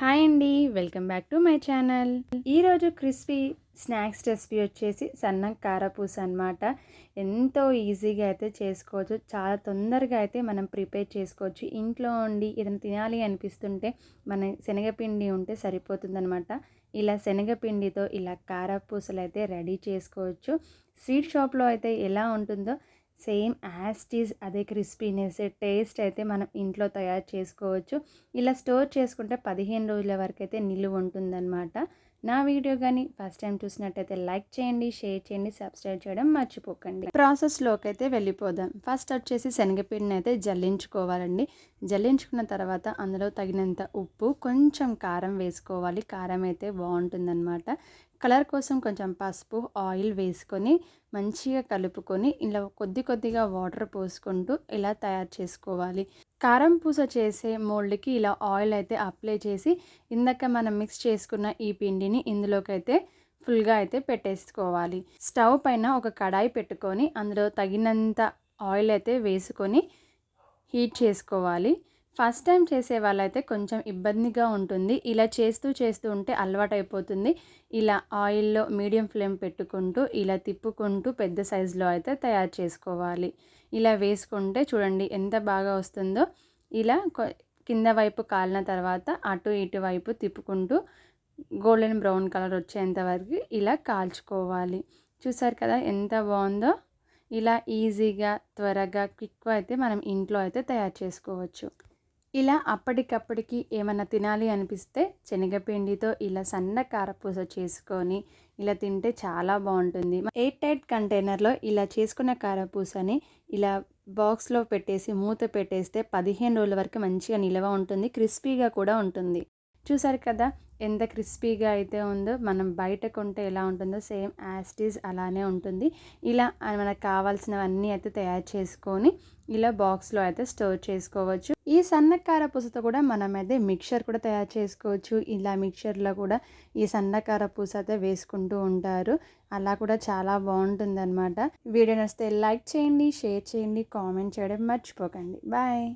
Hi అండి welcome back to my channel. ఈరోజు crispy snacks recipe వచ్చేసి సన్న కారపూస అనమాట ఎంతో ఈజీగా అయితే చేసుకోవచ్చు చాలా తొందరగా అయితే మనం ప్రిపేర్ చేసుకోవచ్చు. ఇంట్లో ఉండి ఏదైనా తినాలి అనిపిస్తుంటే మన శనగపిండి ఉంటే సరిపోతుందనమాట ఇలా శనగపిండితో ఇలా కారపూసలు అయితే రెడీ చేసుకోవచ్చు. స్వీట్ షాప్లో అయితే ఎలా ఉంటుందో సేమ్ యాస్టీజ్ అదే క్రిస్పీనెస్ టేస్ట్ అయితే మనం ఇంట్లో తయారు చేసుకోవచ్చు. ఇలా స్టోర్ చేసుకుంటే పదిహేను రోజుల వరకు అయితే నిలువ ఉంటుందన్నమాట. నా వీడియో కానీ ఫస్ట్ టైం చూసినట్టయితే లైక్ చేయండి షేర్ చేయండి సబ్స్క్రైబ్ చేయడం మర్చిపోకండి. ప్రాసెస్లోకి అయితే వెళ్ళిపోదాం. ఫస్ట్ వచ్చేసి శనగపిండిని అయితే జల్లించుకోవాలండి. జల్లించుకున్న తర్వాత అందులో తగినంత ఉప్పు కొంచెం కారం వేసుకోవాలి. కారం అయితే బాగుంటుందన్నమాట. కలర్ కోసం కొంచెం పసుపు ఆయిల్ వేసుకొని మంచిగా కలుపుకొని ఇలా కొద్ది కొద్దిగా వాటర్ పోసుకుంటూ ఇలా తయారు చేసుకోవాలి. కారం పూస చేసే మోల్డ్కి ఇలా ఆయిల్ అయితే అప్లై చేసి ఇందాక మనం మిక్స్ చేసుకున్న ఈ పిండి పిండిని ఇందులోకి అయితే ఫుల్గా అయితే పెట్టేసుకోవాలి. స్టవ్ పైన ఒక కడాయి పెట్టుకొని అందులో తగినంత ఆయిల్ అయితే వేసుకొని హీట్ చేసుకోవాలి. ఫస్ట్ టైం చేసే వాళ్ళైతే కొంచెం ఇబ్బందిగా ఉంటుంది. ఇలా చేస్తూ చేస్తూ ఉంటే అలవాటైపోతుంది. ఇలా ఆయిల్లో మీడియం ఫ్లేమ్ పెట్టుకుంటూ ఇలా తిప్పుకుంటూ పెద్ద సైజులో అయితే తయారు చేసుకోవాలి. ఇలా వేసుకుంటే చూడండి ఎంత బాగా వస్తుందో. ఇలా కింద వైపు కాలిన తర్వాత అటు ఇటు వైపు తిప్పుకుంటూ గోల్డెన్ బ్రౌన్ కలర్ వచ్చేంత వరకు ఇలా కాల్చుకోవాలి. చూసారు కదా ఎంత బాగుందో? ఇలా ఈజీగా త్వరగా క్విక్గా అయితే మనం ఇంట్లో అయితే తయారు చేసుకోవచ్చు. ఇలా అప్పటికప్పటికి ఏమైనా తినాలి అనిపిస్తే శనగపిండితో ఇలా సన్న కారపూస చేసుకొని ఇలా తింటే చాలా బాగుంటుంది. ఎయిట్ టైట్ కంటైనర్లో ఇలా చేసుకున్న కారపూసని ఇలా బాక్స్లో పెట్టేసి మూత పెట్టేస్తే పదిహేను రోజుల వరకు మంచిగా నిల్వ ఉంటుంది క్రిస్పీగా కూడా ఉంటుంది. చూసారు కదా ఎంత క్రిస్పీగా అయితే ఉందో మనం బయట కొంటే ఎలా ఉంటుందో సేమ్ యాస్టీస్ అలానే ఉంటుంది. ఇలా మనకు కావాల్సినవన్నీ అయితే తయారు చేసుకొని ఇలా బాక్స్లో అయితే స్టోర్ చేసుకోవచ్చు. ఈ సన్నకార పూసతో కూడా మనం అయితే మిక్చర్ కూడా తయారు చేసుకోవచ్చు. ఇలా మిక్చర్లో కూడా ఈ సన్నకార పూస అయితే వేసుకుంటూ ఉంటారు. అలా కూడా చాలా బాగుంటుంది అనమాట వీడియో నచ్చితే లైక్ చేయండి షేర్ చేయండి కామెంట్ చేయడం మర్చిపోకండి. బాయ్.